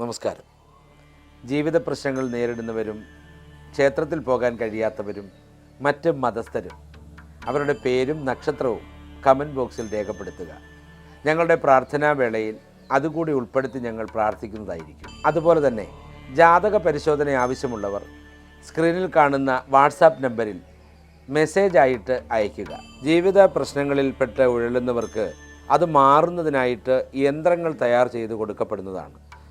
നമസ്കാരം. ജീവിത പ്രശ്നങ്ങൾ നേരിടുന്നവരും ക്ഷേത്രത്തിൽ പോകാൻ കഴിയാത്തവരും മറ്റ് മതസ്ഥരും അവരുടെ പേരും നക്ഷത്രവും കമന്റ് ബോക്സിൽ രേഖപ്പെടുത്തുക. ഞങ്ങളുടെ പ്രാർത്ഥനാ വേളയിൽ അതുകൂടി ഉൾപ്പെടുത്തി ഞങ്ങൾ പ്രാർത്ഥിക്കുന്നതായിരിക്കും. അതുപോലെ തന്നെ ജാതക പരിശോധന ആവശ്യമുള്ളവർ സ്ക്രീനിൽ കാണുന്ന വാട്സാപ്പ് നമ്പറിൽ മെസ്സേജ് ആയിട്ട് അയയ്ക്കുക. ജീവിത പ്രശ്നങ്ങളിൽപ്പെട്ട് ഉഴലുന്നവർക്ക് അത് മാറുന്നതിനായിട്ട് യന്ത്രങ്ങൾ തയ്യാർ ചെയ്ത് കൊടുക്കപ്പെടുന്നതാണ്.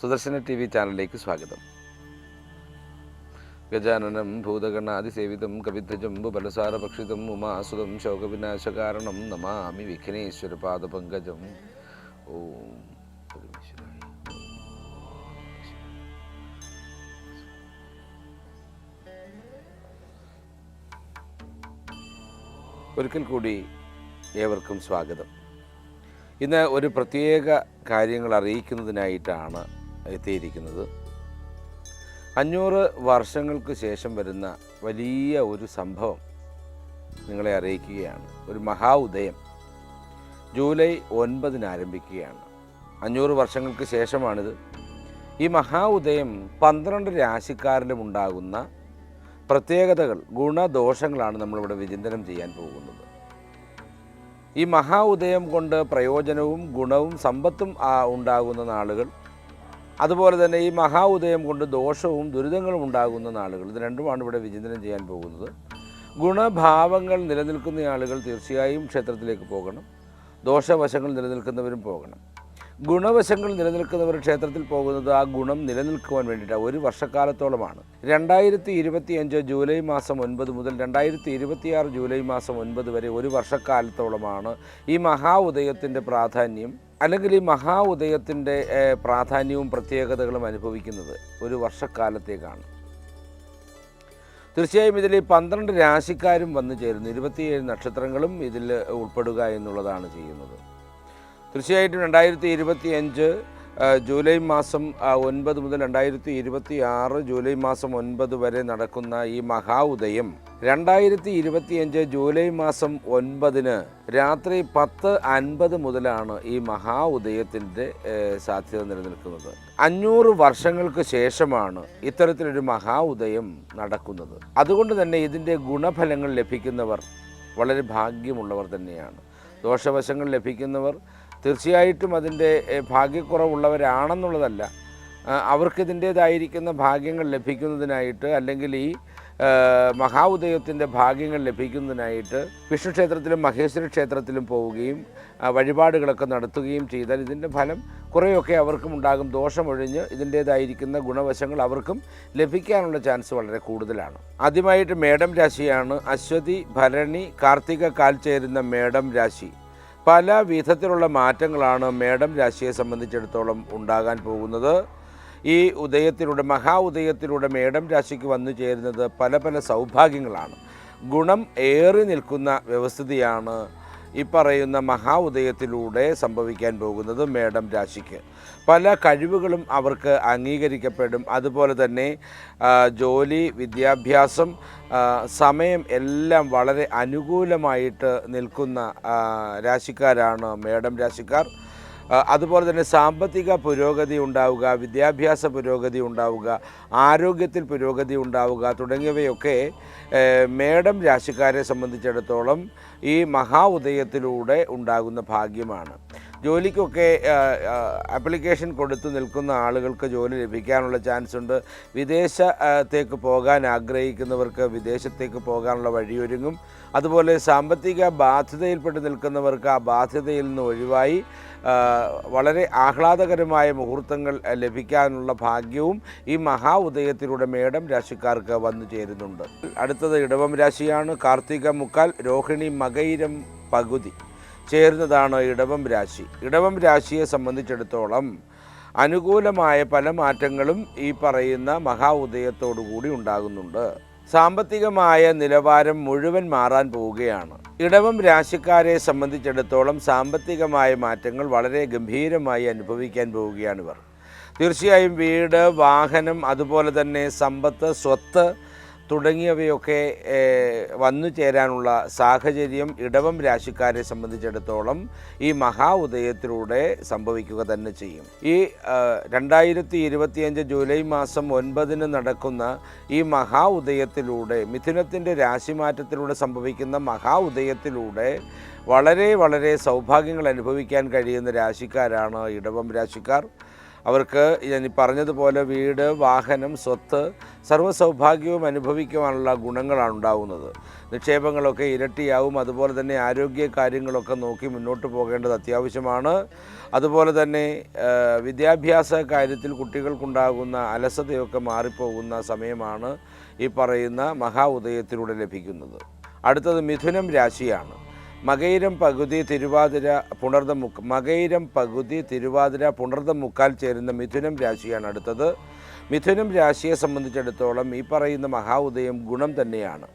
സുദർശന ടി വി ചാനലിലേക്ക് സ്വാഗതം. ഗജാനനം ഭൂതഗണാതിസേവിതം കവിധ്വജം ബലസാരഭക്ഷിതം ഉമാസുതം ശോകവിനാശകാരണം നമാമി വിഘ്നേശ്വര പാദപങ്കജം. ഓം. ഒരിക്കൽ കൂടി ഏവർക്കും സ്വാഗതം. ഇന്ന് ഒരു പ്രത്യേക കാര്യങ്ങൾ അറിയിക്കുന്നതിനായിട്ടാണ് എത്തിയിരിക്കുന്നത്. അഞ്ഞൂറ് വർഷങ്ങൾക്ക് ശേഷം വരുന്ന വലിയ ഒരു സംഭവം നിങ്ങളെ അറിയിക്കുകയാണ്. ഒരു മഹാ ഉദയം ജൂലൈ ഒൻപതിന് ആരംഭിക്കുകയാണ്. അഞ്ഞൂറ് വർഷങ്ങൾക്ക് ശേഷമാണിത്. ഈ മഹാ ഉദയം പന്ത്രണ്ട് രാശിക്കാരിലും ഉണ്ടാകുന്ന പ്രത്യേകതകൾ ഗുണദോഷങ്ങളാണ് നമ്മളിവിടെ വിചിന്തനം ചെയ്യാൻ പോകുന്നത്. ഈ മഹാ ഉദയം കൊണ്ട് പ്രയോജനവും ഗുണവും സമ്പത്തും ഉണ്ടാകുന്ന നാളുകൾ അതുപോലെ തന്നെ ഈ മഹാ ഉദയം കൊണ്ട് ദോഷവും ദുരിതങ്ങളും ഉണ്ടാകുന്ന നാളുകൾ. ഇത് രണ്ടുമാണ് ഇവിടെ വിചിന്തനം ചെയ്യാൻ പോകുന്നത്. ഗുണഭാവങ്ങൾ നിലനിൽക്കുന്ന ആളുകൾ തീർച്ചയായും ക്ഷേത്രത്തിലേക്ക് പോകണം. ദോഷവശങ്ങൾ നിലനിൽക്കുന്നവരും പോകണം. ഗുണവശങ്ങൾ നിലനിൽക്കുന്നവർ ക്ഷേത്രത്തിൽ പോകുന്നത് ആ ഗുണം നിലനിൽക്കുവാൻ വേണ്ടിയിട്ടാണ് ഒരു വർഷക്കാലത്തോളമാണ്. രണ്ടായിരത്തി ഇരുപത്തി അഞ്ച് ജൂലൈ മാസം ഒൻപത് മുതൽ രണ്ടായിരത്തി ഇരുപത്തിയാറ് ജൂലൈ മാസം ഒൻപത് വരെ ഒരു വർഷക്കാലത്തോളമാണ് ഈ മഹാ ഉദയത്തിന്റെ പ്രാധാന്യം. അല്ലെങ്കിൽ ഈ മഹാ ഉദയത്തിന്റെ പ്രാധാന്യവും പ്രത്യേകതകളും അനുഭവിക്കുന്നത് ഒരു വർഷക്കാലത്തേക്കാണ്. തീർച്ചയായും ഇതിൽ പന്ത്രണ്ട് രാശിക്കാരും വന്നു ചേരുന്നു. ഇരുപത്തിയേഴ് നക്ഷത്രങ്ങളും ഇതിൽ ഉൾപ്പെടുക എന്നുള്ളതാണ് ചെയ്യുന്നത്. തീർച്ചയായിട്ടും രണ്ടായിരത്തി ഇരുപത്തി അഞ്ച് ജൂലൈ മാസം ഒൻപത് മുതൽ രണ്ടായിരത്തി ഇരുപത്തി ആറ് ജൂലൈ മാസം ഒൻപത് വരെ നടക്കുന്ന ഈ മഹാ ഉദയം രണ്ടായിരത്തി ഇരുപത്തിയഞ്ച് ജൂലൈ മാസം ഒൻപതിന് രാത്രി പത്ത് അൻപത് മുതലാണ് ഈ മഹാ ഉദയത്തിന്റെ സാധ്യത നിലനിൽക്കുന്നത്. അഞ്ഞൂറ് വർഷങ്ങൾക്ക് ശേഷമാണ് ഇത്തരത്തിലൊരു മഹാ ഉദയം നടക്കുന്നത്. അതുകൊണ്ട് തന്നെ ഇതിന്റെ ഗുണഫലങ്ങൾ ലഭിക്കുന്നവർ വളരെ ഭാഗ്യമുള്ളവർ തന്നെയാണ്. ദോഷവശങ്ങൾ ലഭിക്കുന്നവർ തീർച്ചയായിട്ടും അതിന്റെ ഭാഗ്യക്കുറവുള്ളവരാണെന്നുള്ളതല്ല. അവർക്കിതിന്റേതായിരിക്കുന്ന ഭാഗ്യങ്ങൾ ലഭിക്കുന്നതിനായിട്ട് അല്ലെങ്കിൽ ഈ മഹാ ഉദയത്തിന്റെ ഭാഗ്യങ്ങൾ ലഭിക്കുന്നതിനായിട്ട് വിഷ്ണു ക്ഷേത്രത്തിലും മഹേശ്വര ക്ഷേത്രത്തിലും പോവുകയും വഴിപാടുകളൊക്കെ നടത്തുകയും ചെയ്താൽ ഇതിന്റെ ഫലം കുറേയൊക്കെ അവർക്കും ഉണ്ടാകും. ദോഷമൊഴിഞ്ഞ് ഇതിന്റേതായിരിക്കുന്ന ഗുണവശങ്ങൾ അവർക്കും ലഭിക്കാനുള്ള ചാൻസ് വളരെ കൂടുതലാണ്. ആദ്യമായിട്ട് മേടം രാശിയാണ്. അശ്വതി ഭരണി കാർത്തിക കാൽ ചേരുന്ന മേടം രാശി. പല വിധത്തിലുള്ള മാറ്റങ്ങളാണ് മേടം രാശിയെ സംബന്ധിച്ചിടത്തോളം ഉണ്ടാകാൻ പോകുന്നത്. ഈ ഉദയത്തിലൂടെ മഹാ ഉദയത്തിലൂടെ മേടം രാശിക്ക് വന്നു ചേരുന്നത് പല പല സൗഭാഗ്യങ്ങളാണ്. ഗുണം ഏറി നിൽക്കുന്ന വ്യവസ്ഥിതിയാണ് ഈ പറയുന്ന മഹാ ഉദയത്തിലൂടെ സംഭവിക്കാൻ പോകുന്നത് മേഡം രാശിക്ക്. പല കഴിവുകളും അവർക്ക് അംഗീകരിക്കപ്പെടും. അതുപോലെ തന്നെ ജോലി വിദ്യാഭ്യാസം സമയം എല്ലാം വളരെ അനുകൂലമായിട്ട് നിൽക്കുന്ന രാശിക്കാരാണ് മേഡം രാശിക്കാർ. അതുപോലെ തന്നെ സാമ്പത്തിക പുരോഗതി ഉണ്ടാവുക വിദ്യാഭ്യാസ പുരോഗതി ഉണ്ടാവുക ആരോഗ്യത്തിൽ പുരോഗതി ഉണ്ടാവുക തുടങ്ങിയവയൊക്കെ മേഡം രാശിക്കാരെ സംബന്ധിച്ചിടത്തോളം ഈ മഹാ ഉദയത്തിലൂടെ ഉണ്ടാകുന്ന ഭാഗ്യമാണ്. ജോലിക്കൊക്കെ ആപ്ലിക്കേഷൻ കൊടുത്തു നിൽക്കുന്ന ആളുകൾക്ക് ജോലി ലഭിക്കാനുള്ള ചാൻസ് ഉണ്ട്. വിദേശത്തേക്ക് പോകാൻ ആഗ്രഹിക്കുന്നവർക്ക് വിദേശത്തേക്ക് പോകാനുള്ള വഴിയൊരുങ്ങും. അതുപോലെ സാമ്പത്തിക ബാധ്യതയിൽപ്പെട്ട് നിൽക്കുന്നവർക്ക് ആ ബാധ്യതയിൽ നിന്ന് ഒഴിവായി വളരെ ആഹ്ലാദകരമായ മുഹൂർത്തങ്ങൾ ലഭിക്കാനുള്ള ഭാഗ്യവും ഈ മഹാ ഉദയത്തിലൂടെ മേടം രാശിക്കാർക്ക് വന്നു ചേരുന്നുണ്ട്. അടുത്തത് ഇടവം രാശിയാണ്. കാർത്തിക മുക്കാൽ രോഹിണി മകയിരം പകുതി ചേരുന്നതാണ് ഇടവം രാശി. ഇടവം രാശിയെ സംബന്ധിച്ചിടത്തോളം അനുകൂലമായ പല മാറ്റങ്ങളും ഈ പറയുന്ന മഹാ ഉദയത്തോടുകൂടി ഉണ്ടാകുന്നുണ്ട്. സാമ്പത്തികമായ നിലവാരം മുഴുവൻ മാറാൻ പോവുകയാണ്. ഇടവം രാശിക്കാരെ സംബന്ധിച്ചിടത്തോളം സാമ്പത്തികമായ മാറ്റങ്ങൾ വളരെ ഗംഭീരമായി അനുഭവിക്കാൻ പോവുകയാണ് ഇവർ. തീർച്ചയായും വീട് വാഹനം അതുപോലെ തന്നെ സമ്പത്ത് സ്വത്ത് തുടങ്ങിയവയൊക്കെ വന്നു ചേരാനുള്ള സാഹചര്യം ഇടവം രാശിക്കാരെ സംബന്ധിച്ചിടത്തോളം ഈ മഹാ ഉദയത്തിലൂടെ സംഭവിക്കുക തന്നെ ചെയ്യും. ഈ രണ്ടായിരത്തി ഇരുപത്തിയഞ്ച് ജൂലൈ മാസം ഒൻപതിന് നടക്കുന്ന ഈ മഹാ ഉദയത്തിലൂടെ മിഥുനത്തിന്റെ രാശിമാറ്റത്തിലൂടെ സംഭവിക്കുന്ന മഹാ ഉദയത്തിലൂടെ വളരെ വളരെ സൗഭാഗ്യങ്ങൾ അനുഭവിക്കാൻ കഴിയുന്ന രാശിക്കാരാണ് ഇടവം രാശിക്കാർ. അവർക്ക് ഞാൻ പറഞ്ഞതുപോലെ വീട് വാഹനം സ്വത്ത് സർവസൗഭാഗ്യവും അനുഭവിക്കുവാനുള്ള ഗുണങ്ങളാണ് ഉണ്ടാകുന്നത് നിക്ഷേപങ്ങളൊക്കെ ഇരട്ടിയാവും. അതുപോലെ തന്നെ ആരോഗ്യ കാര്യങ്ങളൊക്കെ നോക്കി മുന്നോട്ട് പോകേണ്ടത് അത്യാവശ്യമാണ്. അതുപോലെ തന്നെ വിദ്യാഭ്യാസ കാര്യത്തിൽ കുട്ടികൾക്കുണ്ടാകുന്ന അലസതയൊക്കെ മാറിപ്പോകുന്ന സമയമാണ് ഈ പറയുന്ന മഹാ ഉദയത്തിലൂടെ ലഭിക്കുന്നത്. അടുത്തത് മിഥുനം രാശിയാണ്. മകയിരം പകുതി തിരുവാതിര പുണർദ മുക്ക് മകയിരം പകുതി തിരുവാതിര പുണർദ മുക്കാൽ ചേരുന്ന മിഥുനം രാശിയാണ് അടുത്തത്. മിഥുനം രാശിയെ സംബന്ധിച്ചിടത്തോളം ഈ പറയുന്ന മഹാ ഉദയം ഗുണം തന്നെയാണ്.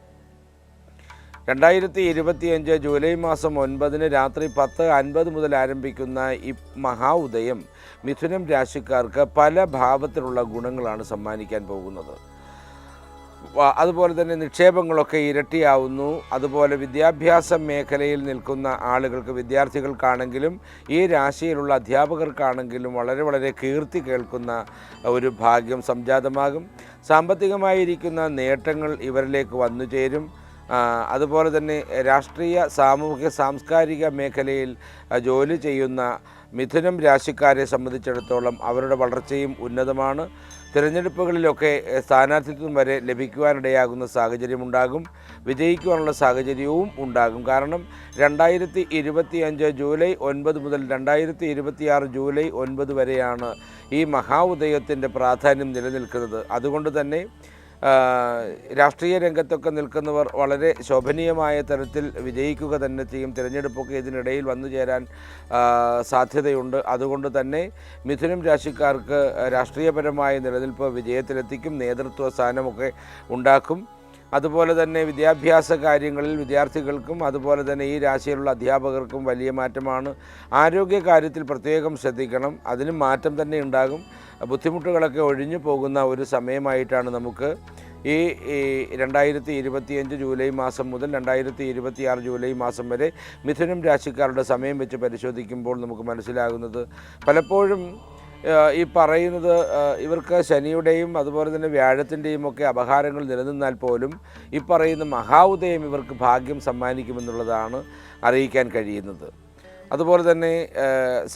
രണ്ടായിരത്തി ഇരുപത്തിയഞ്ച് ജൂലൈ മാസം ഒൻപതിന് രാത്രി പത്ത് അൻപത് മുതൽ ആരംഭിക്കുന്ന ഈ മഹാ ഉദയം മിഥുനം രാശിക്കാർക്ക് പല ഭാവത്തിലുള്ള ഗുണങ്ങളാണ് സമ്മാനിക്കാൻ പോകുന്നത്. അതുപോലെ തന്നെ നിക്ഷേപങ്ങളൊക്കെ ഇരട്ടിയാവുന്നു. അതുപോലെ വിദ്യാഭ്യാസ മേഖലയിൽ നിൽക്കുന്ന ആളുകൾക്ക് വിദ്യാർത്ഥികൾക്കാണെങ്കിലും ഈ രാശിയിലുള്ള അധ്യാപകർക്കാണെങ്കിലും വളരെ വളരെ കീർത്തി കേൾക്കുന്ന ഒരു ഭാഗ്യം സംജാതമാകും. സാമ്പത്തികമായിരിക്കുന്ന നേട്ടങ്ങൾ ഇവരിലേക്ക് വന്നു ചേരും. അതുപോലെ തന്നെ രാഷ്ട്രീയ സാമൂഹിക സാംസ്കാരിക മേഖലയിൽ ജോലി ചെയ്യുന്ന മിഥുനം രാശിക്കാരെ സംബന്ധിച്ചിടത്തോളം അവരുടെ വളർച്ചയും ഉന്നതമാണ്. തിരഞ്ഞെടുപ്പുകളിലൊക്കെ സ്ഥാനാർത്ഥിത്വം വരെ ലഭിക്കുവാനിടയാകുന്ന സാഹചര്യമുണ്ടാകും. വിജയിക്കുവാനുള്ള സാഹചര്യവും ഉണ്ടാകും. കാരണം രണ്ടായിരത്തി ഇരുപത്തി അഞ്ച് ജൂലൈ ഒൻപത് മുതൽ രണ്ടായിരത്തി ഇരുപത്തിയാറ് ജൂലൈ ഒൻപത് വരെയാണ് ഈ മഹാ ഉദയത്തിന്റെ പ്രാധാന്യം നിലനിൽക്കുന്നത്. അതുകൊണ്ട് തന്നെ രാഷ്ട്രീയ രംഗത്തൊക്കെ നിൽക്കുന്നവർ വളരെ ശോഭനീയമായ തരത്തിൽ വിജയിക്കുക തന്നെ ചെയ്യും. തിരഞ്ഞെടുപ്പൊക്കെ ഇതിനിടയിൽ വന്നു ചേരാൻ സാധ്യതയുണ്ട്. അതുകൊണ്ട് തന്നെ മിഥുനം രാശിക്കാർക്ക് രാഷ്ട്രീയപരമായ നിലനിൽപ്പ് വിജയത്തിലെത്തിക്കും. നേതൃത്വ സ്ഥാനമൊക്കെ ഉണ്ടാക്കും. അതുപോലെ തന്നെ വിദ്യാഭ്യാസ കാര്യങ്ങളിൽ വിദ്യാർത്ഥികൾക്കും അതുപോലെ തന്നെ ഈ രാശിയിലുള്ള അധ്യാപകർക്കും വലിയ മാറ്റമാണ്. ആരോഗ്യ കാര്യത്തിൽ പ്രത്യേകം ശ്രദ്ധിക്കണം. അതിനും മാറ്റം തന്നെ ഉണ്ടാകും. ബുദ്ധിമുട്ടുകളൊക്കെ ഒഴിഞ്ഞു പോകുന്ന ഒരു സമയമായിട്ടാണ് നമുക്ക് ഈ രണ്ടായിരത്തി ഇരുപത്തിയഞ്ച് ജൂലൈ മാസം മുതൽ രണ്ടായിരത്തി ഇരുപത്തിയാറ് ജൂലൈ മാസം വരെ മിഥുനം രാശിക്കാരുടെ സമയം വെച്ച് പരിശോധിക്കുമ്പോൾ നമുക്ക് മനസ്സിലാകുന്നത് പലപ്പോഴും ഈ പറയുന്നത് ഇവർക്ക് ശനിയുടെയും അതുപോലെ തന്നെ വ്യാഴത്തിന്റെയും ഒക്കെ അപഹാരങ്ങൾ നിലനിന്നാൽ പോലും ഈ പറയുന്ന മഹാഉദയം ഇവർക്ക് ഭാഗ്യം സമ്മാനിക്കുമെന്നുള്ളതാണ് അറിയിക്കാൻ കഴിയുന്നത്. അതുപോലെ തന്നെ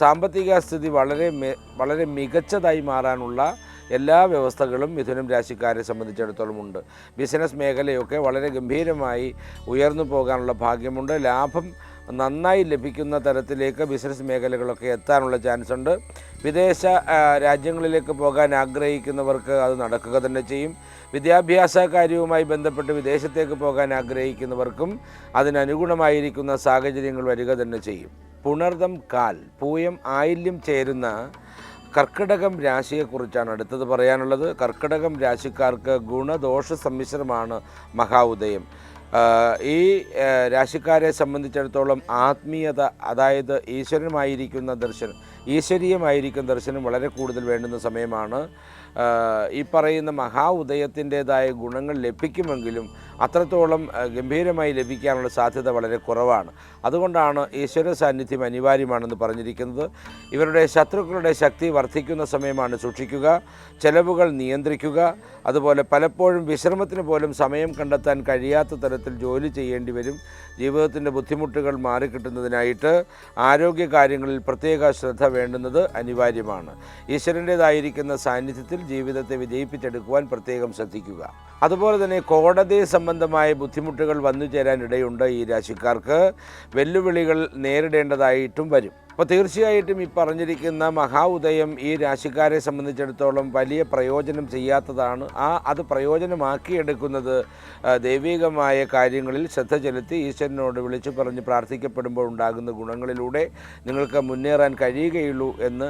സാമ്പത്തിക സ്ഥിതി വളരെ വളരെ മികച്ചതായി മാറാനുള്ള എല്ലാ വ്യവസ്ഥകളും മിഥുനം രാശിക്കാരെ സംബന്ധിച്ചിടത്തോളം ഉണ്ട്. ബിസിനസ് മേഖലയൊക്കെ വളരെ ഗംഭീരമായി ഉയർന്നു പോകാനുള്ള ഭാഗ്യമുണ്ട്. ലാഭം നന്നായി ലഭിക്കുന്ന തരത്തിലേക്ക് ബിസിനസ് മേഖലകളൊക്കെ എത്താനുള്ള ചാൻസ് ഉണ്ട്. വിദേശ രാജ്യങ്ങളിലേക്ക് പോകാൻ ആഗ്രഹിക്കുന്നവർക്ക് അത് നടക്കുക തന്നെ ചെയ്യും. വിദ്യാഭ്യാസ കാര്യവുമായി ബന്ധപ്പെട്ട് വിദേശത്തേക്ക് പോകാൻ ആഗ്രഹിക്കുന്നവർക്കും അതിനനുഗുണമായിരിക്കുന്ന സാഹചര്യങ്ങൾ വരിക തന്നെ ചെയ്യും. പുണർദം കാൽ പൂയം ആയില്യം ചേരുന്ന കർക്കിടകം രാശിയെക്കുറിച്ചാണ് അടുത്തത് പറയാനുള്ളത്. കർക്കിടകം രാശിക്കാർക്ക് ഗുണദോഷ സമ്മിശ്രമാണ് മഹാ ഉദയം. ഈ രാശിക്കാരെ സംബന്ധിച്ചിടത്തോളം ആത്മീയത അതായത് ഈശ്വരനുമായിരിക്കുന്ന ദർശനം ഈശ്വരീയമായിരിക്കും ദർശനം വളരെ കൂടുതൽ വേണ്ടുന്ന സമയമാണ്. ഈ പറയുന്ന മഹാ ഉദയത്തിന്റെതായ ഗുണങ്ങൾ ലഭിക്കുമെങ്കിലും അത്രത്തോളം ഗംഭീരമായി ലഭിക്കാനുള്ള സാധ്യത വളരെ കുറവാണ്. അതുകൊണ്ടാണ് ഈശ്വര സാന്നിധ്യം അനിവാര്യമാണെന്ന് പറഞ്ഞിരിക്കുന്നത്. ഇവരുടെ ശത്രുക്കളുടെ ശക്തി വർദ്ധിക്കുന്ന സമയമാണ് സൂക്ഷിക്കുക ചെലവുകൾ നിയന്ത്രിക്കുക അതുപോലെ പലപ്പോഴും വിശ്രമത്തിന് പോലും സമയം കണ്ടെത്താൻ കഴിയാത്ത തരത്തിൽ ജോലി ചെയ്യേണ്ടി വരും. ജീവിതത്തിന്റെ ബുദ്ധിമുട്ടുകൾ മാറിക്കിട്ടുന്നതിനായിട്ട് ആരോഗ്യ കാര്യങ്ങളിൽ പ്രത്യേക ശ്രദ്ധ വേണ്ടുന്നത് അനിവാര്യമാണ്. ഈശ്വരന്റേതായിരിക്കുന്ന സാന്നിധ്യത്തിൽ ജീവിതത്തെ വിജയിപ്പിച്ചെടുക്കുവാൻ പ്രത്യേകം ശ്രദ്ധിക്കുക. അതുപോലെ തന്നെ കോടതി സംബന്ധമായ ബുദ്ധിമുട്ടുകൾ വന്നു ചേരാനിടയുണ്ട് ഈ രാശിക്കാർക്ക്. വെല്ലുവിളികൾ നേരിടേണ്ടതായിട്ടും വരും. അപ്പോൾ തീർച്ചയായിട്ടും ഈ പറഞ്ഞിരിക്കുന്ന മഹാ ഉദയം ഈ രാശിക്കാരെ സംബന്ധിച്ചിടത്തോളം വലിയ പ്രയോജനം ചെയ്യാത്തതാണ്. ആ അത് പ്രയോജനമാക്കിയെടുക്കുന്നത് ദൈവികമായ കാര്യങ്ങളിൽ ശ്രദ്ധ ചെലുത്തി ഈശ്വരനോട് വിളിച്ചു പറഞ്ഞ് പ്രാർത്ഥിക്കപ്പെടുമ്പോൾ ഉണ്ടാകുന്ന ഗുണങ്ങളിലൂടെ നിങ്ങൾക്ക് മുന്നേറാൻ കഴിയുകയുള്ളൂ എന്ന്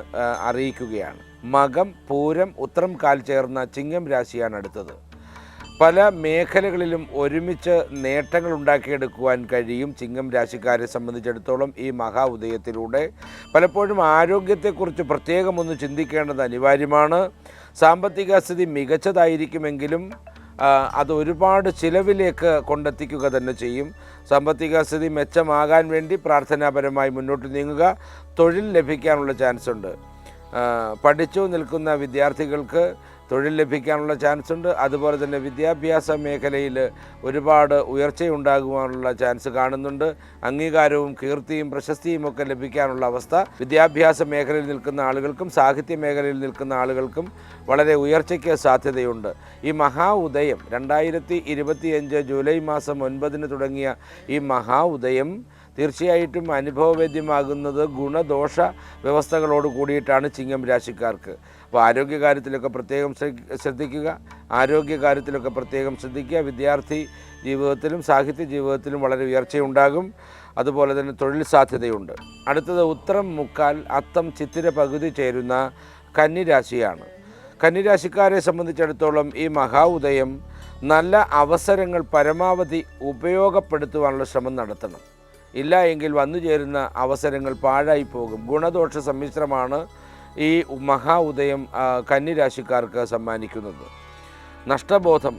അറിയിക്കുകയാണ്. മകം പൂരം ഉത്രം കാൽ ചേർന്ന ചിങ്ങം രാശിയാണ് അടുത്തത്. പല മേഖലകളിലും ഒരുമിച്ച് നേട്ടങ്ങൾ ഉണ്ടാക്കിയെടുക്കുവാൻ കഴിയും ചിങ്ങം രാശിക്കാരെ സംബന്ധിച്ചിടത്തോളം ഈ മഹാ ഉദയത്തിലൂടെ പലപ്പോഴും ആരോഗ്യത്തെക്കുറിച്ച് പ്രത്യേകം ഒന്ന് ചിന്തിക്കേണ്ടത് അനിവാര്യമാണ്. സാമ്പത്തിക സ്ഥിതി മികച്ചതായിരിക്കുമെങ്കിലും അത് ഒരുപാട് ചിലവിലേക്ക് കൊണ്ടെത്തിക്കുക തന്നെ ചെയ്യും. സാമ്പത്തിക സ്ഥിതി മെച്ചമാകാൻ വേണ്ടി പ്രാർത്ഥനാപരമായി മുന്നോട്ട് നീങ്ങുക തൊഴിൽ ലഭിക്കാനുള്ള ചാൻസ് ഉണ്ട് പഠിച്ചു നിൽക്കുന്ന വിദ്യാർത്ഥികൾക്ക് തൊഴിൽ ലഭിക്കാനുള്ള ചാൻസ് ഉണ്ട്. അതുപോലെ തന്നെ വിദ്യാഭ്യാസ മേഖലയിൽ ഒരുപാട് ഉയർച്ചയുണ്ടാകുവാനുള്ള ചാൻസ് കാണുന്നുണ്ട്. അംഗീകാരവും കീർത്തിയും പ്രശസ്തിയും ഒക്കെ ലഭിക്കാനുള്ള അവസ്ഥ വിദ്യാഭ്യാസ മേഖലയിൽ നിൽക്കുന്ന ആളുകൾക്കും സാഹിത്യ മേഖലയിൽ നിൽക്കുന്ന ആളുകൾക്കും വളരെ ഉയർച്ചയ്ക്ക് സാധ്യതയുണ്ട്. ഈ മഹാ ഉദയം രണ്ടായിരത്തി ജൂലൈ മാസം ഒൻപതിന് തുടങ്ങിയ ഈ മഹാ ഉദയം തീർച്ചയായിട്ടും അനുഭവവേദ്യമാകുന്നത് ഗുണദോഷ വ്യവസ്ഥകളോട് കൂടിയിട്ടാണ് ചിങ്ങം രാശിക്കാർക്ക്. അപ്പോൾ ആരോഗ്യകാര്യത്തിലൊക്കെ പ്രത്യേകം ശ്രദ്ധ- ശ്രദ്ധിക്കുക. ആരോഗ്യകാര്യത്തിലൊക്കെ പ്രത്യേകം ശ്രദ്ധിക്കുക. വിദ്യാർത്ഥി ജീവിതത്തിലും സാഹിത്യ ജീവിതത്തിലും വളരെ ഉയർച്ചയുണ്ടാകും. അതുപോലെ തന്നെ തൊഴിൽ സാധ്യതയുണ്ട്. അടുത്തത് ഉത്തരം മുക്കാൽ അത്തം ചിത്തിര പകുതി ചേരുന്ന കന്നിരാശിയാണ്. കന്നിരാശിക്കാരെ സംബന്ധിച്ചിടത്തോളം ഈ മഹാ ഉദയം നല്ല അവസരങ്ങൾ പരമാവധി ഉപയോഗപ്പെടുത്തുവാനുള്ള ശ്രമം നടത്തണം. ഇല്ല എങ്കിൽ വന്നു ചേരുന്ന അവസരങ്ങൾ പാഴായി പോകും ഗുണദോഷ സമ്മിശ്രമാണ് ഈ മഹാ ഉദയം കന്നിരാശിക്കാർക്ക് സമ്മാനിക്കുന്നത്. നഷ്ടബോധം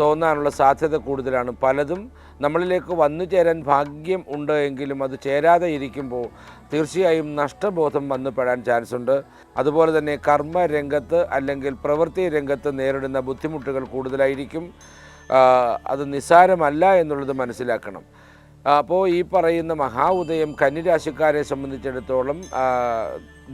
തോന്നാനുള്ള സാധ്യത കൂടുതലാണ്. പലതും നമ്മളിലേക്ക് വന്നു ചേരാൻ ഭാഗ്യം ഉണ്ട് എങ്കിലും അത് ചേരാതെ ഇരിക്കുമ്പോൾ തീർച്ചയായും നഷ്ടബോധം വന്നു പെടാൻ ചാൻസ് ഉണ്ട്. അതുപോലെ തന്നെ കർമ്മ രംഗത്ത് അല്ലെങ്കിൽ പ്രവൃത്തി രംഗത്ത് നേരിടുന്ന ബുദ്ധിമുട്ടുകൾ കൂടുതലായിരിക്കും. അത് നിസ്സാരമല്ല എന്നുള്ളത് മനസ്സിലാക്കണം. അപ്പോൾ ഈ പറയുന്ന മഹാ ഉദയം കന്നിരാശിക്കാരെ സംബന്ധിച്ചിടത്തോളം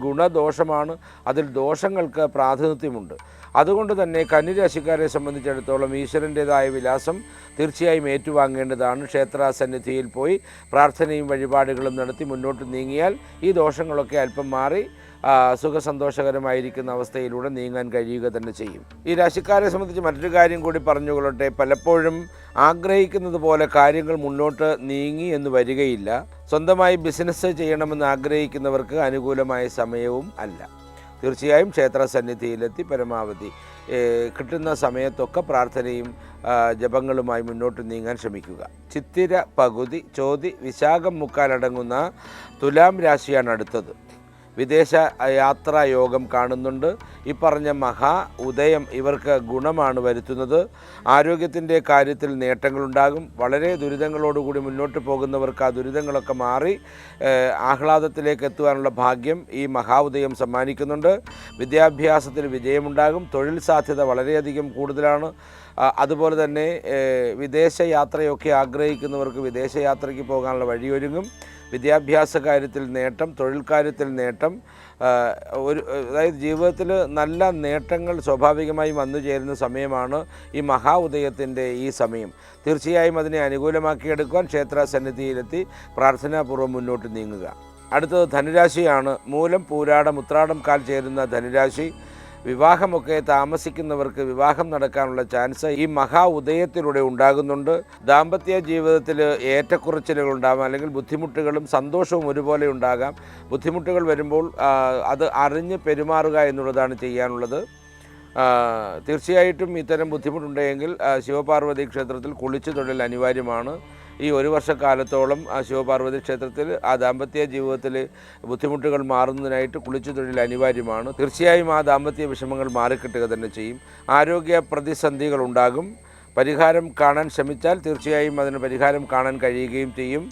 ഗുണദോഷമാണ്. അതിൽ ദോഷങ്ങൾക്ക് പ്രാതിനിധ്യമുണ്ട്. അതുകൊണ്ട് തന്നെ കന്നിരാശിക്കാരെ സംബന്ധിച്ചിടത്തോളം ഈശ്വരന്റേതായ വിലാസം തീർച്ചയായും ഏറ്റുവാങ്ങേണ്ടതാണ്. ക്ഷേത്ര സന്നിധിയിൽ പോയി പ്രാർത്ഥനയും വഴിപാടുകളും നടത്തി മുന്നോട്ട് നീങ്ങിയാൽ ഈ ദോഷങ്ങളൊക്കെ അല്പം മാറി സുഖസന്തോഷകരമായിരിക്കുന്ന അവസ്ഥയിലൂടെ നീങ്ങാൻ കഴിയുക തന്നെ ചെയ്യും. ഈ രാശിക്കാരെ സംബന്ധിച്ച് മറ്റൊരു കാര്യം കൂടി പറഞ്ഞുകൊള്ളട്ടെ. പലപ്പോഴും ആഗ്രഹിക്കുന്നത് പോലെ കാര്യങ്ങൾ മുന്നോട്ട് നീങ്ങി എന്ന് വരികയില്ല. സ്വന്തമായി ബിസിനസ് ചെയ്യണമെന്ന് ആഗ്രഹിക്കുന്നവർക്ക് അനുകൂലമായ സമയവും അല്ല. തീർച്ചയായും ക്ഷേത്ര സന്നിധിയിലെത്തി പരമാവധി കിട്ടുന്ന സമയത്തൊക്കെ പ്രാർത്ഥനയും ജപങ്ങളുമായി മുന്നോട്ട് നീങ്ങാൻ ശ്രമിക്കുക. ചിത്തിര പകുതി ചോതി വിശാഖം മുക്കാലടങ്ങുന്ന തുലാം രാശിയാണ് അടുത്തത്. വിദേശ യാത്രാ യോഗം കാണുന്നുണ്ട്. ഈ പറഞ്ഞ മഹാ ഉദയം ഇവർക്ക് ഗുണമാണ് വരുത്തുന്നത്. ആരോഗ്യത്തിന്റെ കാര്യത്തിൽ നേട്ടങ്ങളുണ്ടാകും. വളരെ ദുരിതങ്ങളോടുകൂടി മുന്നോട്ട് പോകുന്നവർക്ക് ആ ദുരിതങ്ങളൊക്കെ മാറി ആഹ്ലാദത്തിലേക്ക് എത്തുവാനുള്ള ഭാഗ്യം ഈ മഹാ ഉദയം സമ്മാനിക്കുന്നുണ്ട്. വിദ്യാഭ്യാസത്തിൽ വിജയമുണ്ടാകും. തൊഴിൽ സാധ്യത വളരെയധികം കൂടുതലാണ്. അതുപോലെ തന്നെ വിദേശയാത്രയൊക്കെ ആഗ്രഹിക്കുന്നവർക്ക് വിദേശയാത്രയ്ക്ക് പോകാനുള്ള വഴിയൊരുങ്ങും. വിദ്യാഭ്യാസ കാര്യത്തിൽ നേട്ടം തൊഴിൽ കാര്യത്തിൽ നേട്ടം ഒരു അതായത് ജീവിതത്തിൽ നല്ല നേട്ടങ്ങൾ സ്വാഭാവികമായി വന്നു ചേരുന്ന സമയമാണ് ഈ മഹാ ഉദയത്തിന്റെ ഈ സമയം. തീർച്ചയായും അതിനെ അനുകൂലമാക്കിയെടുക്കുവാൻ ക്ഷേത്ര സന്നിധിയിലെത്തി പ്രാർത്ഥനാപൂർവം മുന്നോട്ട് നീങ്ങുക. അടുത്തത് ധനുരാശിയാണ്. മൂലം പൂരാടം ഉത്രാടം കാൽ ചേരുന്ന ധനുരാശി. വിവാഹമൊക്കെ താമസിക്കുന്നവർക്ക് വിവാഹം നടക്കാനുള്ള ചാൻസ് ഈ മഹാ ഉദയത്തിലൂടെ ഉണ്ടാകുന്നുണ്ട്. ദാമ്പത്യ ജീവിതത്തിൽ ഏറ്റക്കുറച്ചിലുകൾ ഉണ്ടാകാം അല്ലെങ്കിൽ ബുദ്ധിമുട്ടുകളും സന്തോഷവും ഒരുപോലെ ഉണ്ടാകാം. ബുദ്ധിമുട്ടുകൾ വരുമ്പോൾ അത് അറിഞ്ഞ് പെരുമാറുക എന്നുള്ളതാണ് ചെയ്യാനുള്ളത്. തീർച്ചയായിട്ടും ഇത്തരം ബുദ്ധിമുട്ടുണ്ടെങ്കിൽ ശിവപാർവതി ക്ഷേത്രത്തിൽ കുളിച്ചു തൊഴിൽ അനിവാര്യമാണ്. ഈ ഒരു വർഷക്കാലത്തോളം ആ ശിവപാർവതി ക്ഷേത്രത്തിൽ ആ ദാമ്പത്യ ജീവിതത്തിൽ ബുദ്ധിമുട്ടുകൾ മാറുന്നതിനായിട്ട് കുളിച്ചു തൊഴിൽ അനിവാര്യമാണ്. തീർച്ചയായും ആ ദാമ്പത്യ വിഷമങ്ങൾ മാറിക്കിട്ടുക തന്നെ ചെയ്യും. ആരോഗ്യ പ്രതിസന്ധികൾ ഉണ്ടാകും പരിഹാരം കാണാൻ ശ്രമിച്ചാൽ തീർച്ചയായും അതിന് പരിഹാരം കാണാൻ കഴിയുകയും ചെയ്യും.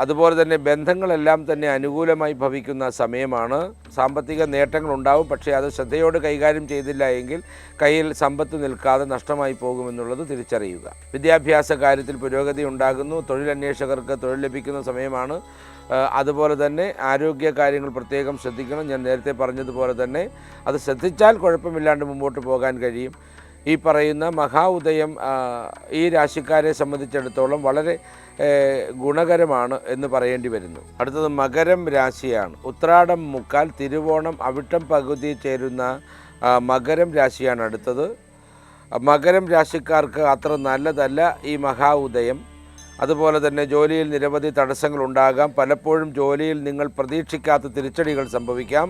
അതുപോലെ തന്നെ ബന്ധങ്ങളെല്ലാം തന്നെ അനുകൂലമായി ഭവിക്കുന്ന സമയമാണ്. സാമ്പത്തിക നേട്ടങ്ങൾ ഉണ്ടാവും പക്ഷേ അത് ശ്രദ്ധയോട് കൈകാര്യം ചെയ്തില്ല എങ്കിൽ കയ്യിൽ സമ്പത്ത് നിൽക്കാതെ നഷ്ടമായി പോകുമെന്നുള്ളത് തിരിച്ചറിയുക. വിദ്യാഭ്യാസ കാര്യത്തിൽ പുരോഗതി ഉണ്ടാകുന്നു തൊഴിലന്വേഷകർക്ക് തൊഴിൽ ലഭിക്കുന്ന സമയമാണ്. അതുപോലെ തന്നെ ആരോഗ്യ കാര്യങ്ങൾ പ്രത്യേകം ശ്രദ്ധിക്കണം. ഞാൻ നേരത്തെ പറഞ്ഞതുപോലെ തന്നെ അത് ശ്രദ്ധിച്ചാൽ കുഴപ്പമില്ലാണ്ട് മുമ്പോട്ട് പോകാൻ കഴിയും. ഈ പറയുന്ന മഹാ ഉദയം ഈ രാശിക്കാരെ സംബന്ധിച്ചിടത്തോളം വളരെ ഗുണകരമാണ് എന്ന് പറയേണ്ടി വരുന്നു. അടുത്തത് മകരം രാശിയാണ്. ഉത്രാടം മുക്കാൽ തിരുവോണം അവിട്ടം പകുതി ചേരുന്ന മകരം രാശിയാണ് അടുത്തത്. മകരം രാശിക്കാർക്ക് അത്ര നല്ലതല്ല ഈ മഹാ ഉദയം അതുപോലെ തന്നെ ജോലിയിൽ നിരവധി തടസ്സങ്ങൾ ഉണ്ടാകാം. പലപ്പോഴും ജോലിയിൽ നിങ്ങൾ പ്രതീക്ഷിക്കാത്ത തിരിച്ചടികൾ സംഭവിക്കാം.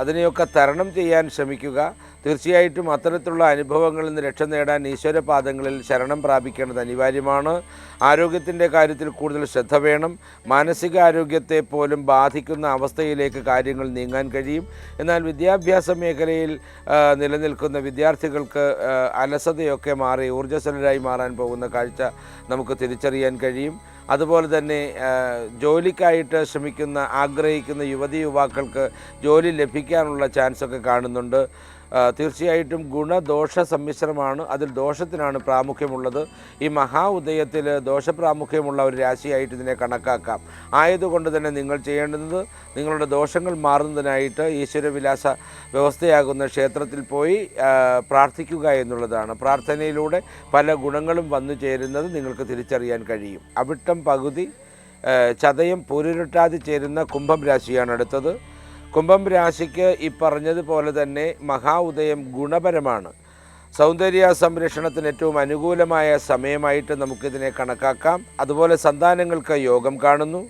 അതിനെയൊക്കെ തരണം ചെയ്യാൻ ശ്രമിക്കുക. തീർച്ചയായിട്ടും അത്തരത്തിലുള്ള അനുഭവങ്ങളിൽ നിന്ന് രക്ഷ നേടാൻ ഈശ്വരപാദങ്ങളിൽ ശരണം പ്രാപിക്കേണ്ടത് അനിവാര്യമാണ്. ആരോഗ്യത്തിന്റെ കാര്യത്തിൽ കൂടുതൽ ശ്രദ്ധ വേണം. മാനസികാരോഗ്യത്തെ പോലും ബാധിക്കുന്ന അവസ്ഥയിലേക്ക് കാര്യങ്ങൾ നീങ്ങാൻ കഴിയും. എന്നാൽ വിദ്യാഭ്യാസ മേഖലയിൽ നിലനിൽക്കുന്ന വിദ്യാർത്ഥികൾക്ക് അലസതയൊക്കെ മാറി ഊർജസ്വലരായി മാറാൻ പോകുന്ന കാഴ്ച നമുക്ക് തിരിച്ചറിയാൻ കഴിയും. അതുപോലെ തന്നെ ജോലിക്കായിട്ട് ശ്രമിക്കുന്ന ആഗ്രഹിക്കുന്ന യുവതി യുവാക്കൾക്ക് ജോലി ലഭിക്കാനുള്ള ചാൻസൊക്കെ കാണുന്നുണ്ട്. തീർച്ചയായിട്ടും ഗുണദോഷ സമ്മിശ്രമാണ് അതിൽ ദോഷത്തിനാണ് പ്രാമുഖ്യമുള്ളത്. ഈ മഹാ ഉദയത്തിൽ ദോഷപ്രാമുഖ്യമുള്ള ഒരു രാശിയായിട്ട് ഇതിനെ കണക്കാക്കാം. ആയതുകൊണ്ട് തന്നെ നിങ്ങൾ ചെയ്യേണ്ടുന്നത് നിങ്ങളുടെ ദോഷങ്ങൾ മാറുന്നതിനായിട്ട് ഈശ്വരവിലാസ വ്യവസ്ഥയാകുന്ന ക്ഷേത്രത്തിൽ പോയി പ്രാർത്ഥിക്കുക എന്നുള്ളതാണ്. പ്രാർത്ഥനയിലൂടെ പല ഗുണങ്ങളും വന്നു ചേരുന്നത് നിങ്ങൾക്ക് തിരിച്ചറിയാൻ കഴിയും. അവിട്ടം പകുതി ചതയം പൊരുരുട്ടാതി ചേരുന്ന കുംഭം രാശിയാണ് അടുത്തത്. കുംഭം രാശിക്ക് ഈ പറഞ്ഞതുപോലെ തന്നെ മഹാ ഉദയം ഗുണപരമാണ്. സൗന്ദര്യ സംരക്ഷണത്തിന് ഏറ്റവും അനുകൂലമായ സമയമായിട്ട് നമുക്കിതിനെ കണക്കാക്കാം. അതുപോലെ സന്താനങ്ങൾക്ക് യോഗം കാണുന്നു.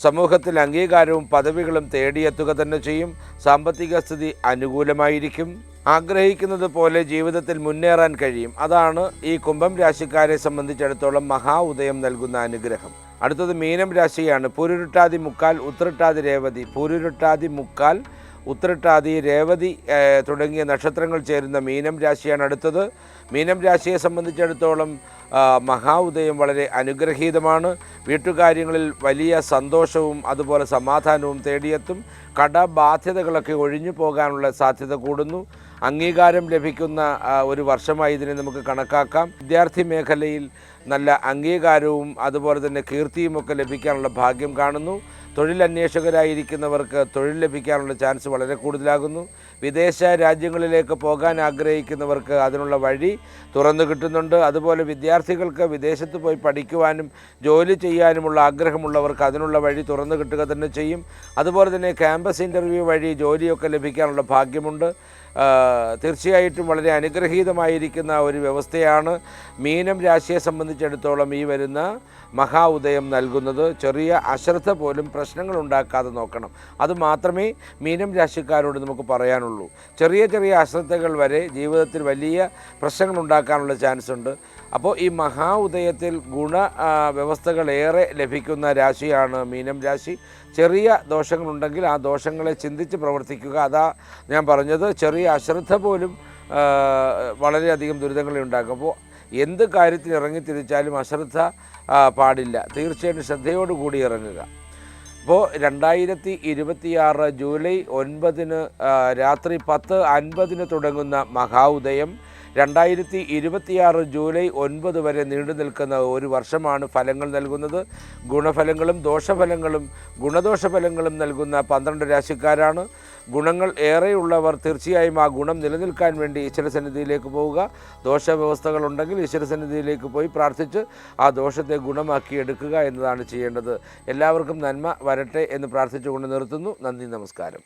സമൂഹത്തിൽ അംഗീകാരവും പദവികളും തേടിയെത്തുക തന്നെ ചെയ്യും. സാമ്പത്തിക സ്ഥിതി അനുകൂലമായിരിക്കും. ആഗ്രഹിക്കുന്നത് പോലെ ജീവിതത്തിൽ മുന്നേറാൻ കഴിയും. അതാണ് ഈ കുംഭം രാശിക്കാരെ സംബന്ധിച്ചിടത്തോളം മഹാ ഉദയം നൽകുന്ന അനുഗ്രഹം. അടുത്തത് മീനം രാശിയാണ്. പൂരുരുട്ടാതി മുക്കാൽ ഉത്രട്ടാതി രേവതി. പൂരുരുട്ടാതി മുക്കാൽ ഉത്രട്ടാതി രേവതി തുടങ്ങിയ നക്ഷത്രങ്ങൾ ചേരുന്ന മീനം രാശിയാണ് അടുത്തത്. മീനം രാശിയെ സംബന്ധിച്ചിടത്തോളം മഹാ ഉദയം വളരെ അനുഗ്രഹീതമാണ്. വീട്ടുകാര്യങ്ങളിൽ വലിയ സന്തോഷവും അതുപോലെ സമാധാനവും തേടിയെത്തും. കടബാധ്യതകളൊക്കെ ഒഴിഞ്ഞു പോകാനുള്ള സാധ്യത കൂടുന്നു. അംഗീകാരം ലഭിക്കുന്ന ഒരു വർഷമായി ഇതിനെ നമുക്ക് കണക്കാക്കാം. വിദ്യാർത്ഥി മേഖലയിൽ നല്ല അംഗീകാരവും അതുപോലെ തന്നെ കീർത്തിയുമൊക്കെ ലഭിക്കാനുള്ള ഭാഗ്യം കാണുന്നു. തൊഴിലന്വേഷകരായിരിക്കുന്നവർക്ക് തൊഴിൽ ലഭിക്കാനുള്ള ചാൻസ് വളരെ കൂടുതലാകുന്നു. വിദേശ രാജ്യങ്ങളിലേക്ക് പോകാൻ ആഗ്രഹിക്കുന്നവർക്ക് അതിനുള്ള വഴി തുറന്നു കിട്ടുന്നുണ്ട്. അതുപോലെ വിദ്യാർത്ഥികൾക്ക് വിദേശത്ത് പോയി പഠിക്കുവാനും ജോലി ചെയ്യാനുമുള്ള ആഗ്രഹമുള്ളവർക്ക് അതിനുള്ള വഴി തുറന്നു കിട്ടുക തന്നെ ചെയ്യും. അതുപോലെ തന്നെ ക്യാമ്പസ് ഇന്റർവ്യൂ വഴി ജോലിയൊക്കെ ലഭിക്കാനുള്ള ഭാഗ്യമുണ്ട്. തീർച്ചയായിട്ടും വളരെ അനുഗ്രഹീതമായിരിക്കുന്ന ഒരു വ്യവസ്ഥയാണ് മീനം രാശിയെ സംബന്ധിച്ചിടത്തോളം ഈ വരുന്ന മഹാ ഉദയം നൽകുന്നത്. ചെറിയ അശ്രദ്ധ പോലും പ്രശ്നങ്ങൾ ഉണ്ടാക്കാതെ നോക്കണം. അത് മാത്രമേ മീനം രാശിക്കാരോട് നമുക്ക് പറയാനുള്ളൂ. ചെറിയ ചെറിയ അശ്രദ്ധകൾ വരെ ജീവിതത്തിൽ വലിയ പ്രശ്നങ്ങൾ ഉണ്ടാക്കാനുള്ള ചാൻസ് ഉണ്ട് അപ്പോൾ ഈ മഹാ ഉദയത്തിൽ ഗുണ വ്യവസ്ഥകളേറെ ലഭിക്കുന്ന രാശിയാണ് മീനം രാശി. ചെറിയ ദോഷങ്ങളുണ്ടെങ്കിൽ ആ ദോഷങ്ങളെ ചിന്തിച്ച് പ്രവർത്തിക്കുക. അതാ ഞാൻ പറഞ്ഞത് ചെറിയ അശ്രദ്ധ പോലും വളരെയധികം ദുരിതങ്ങളെ ഉണ്ടാക്കും. അപ്പോൾ എന്ത് കാര്യത്തിൽ ഇറങ്ങി തിരിച്ചാലും അശ്രദ്ധ പാടില്ല. തീർച്ചയായിട്ടും ശ്രദ്ധയോടുകൂടി ഇറങ്ങുക. അപ്പോൾ രണ്ടായിരത്തി ഇരുപത്തിയാറ് ജൂലൈ ഒൻപതിന് രാത്രി പത്ത് അൻപതിന് തുടങ്ങുന്ന മഹാ ഉദയം. രണ്ടായിരത്തി ഇരുപത്തിയാറ് ജൂലൈ ഒൻപത് വരെ നീണ്ടു നിൽക്കുന്ന ഒരു വർഷമാണ് ഫലങ്ങൾ നൽകുന്നത്. ഗുണഫലങ്ങളും ദോഷഫലങ്ങളും ഗുണദോഷ ഫലങ്ങളും നൽകുന്ന പന്ത്രണ്ട് രാശിക്കാരാണ്. ഗുണങ്ങൾ ഏറെയുള്ളവർ തീർച്ചയായും ആ ഗുണം നിലനിൽക്കാൻ വേണ്ടി ഈശ്വരസന്നിധിയിലേക്ക് പോവുക. ദോഷവ്യവസ്ഥകളുണ്ടെങ്കിൽ ഈശ്വരസന്നിധിയിലേക്ക് പോയി പ്രാർത്ഥിച്ച് ആ ദോഷത്തെ ഗുണമാക്കി എടുക്കുക എന്നതാണ് ചെയ്യേണ്ടത്. എല്ലാവർക്കും നന്മ വരട്ടെ എന്ന് പ്രാർത്ഥിച്ചുകൊണ്ട് നിർത്തുന്നു. നന്ദി നമസ്കാരം.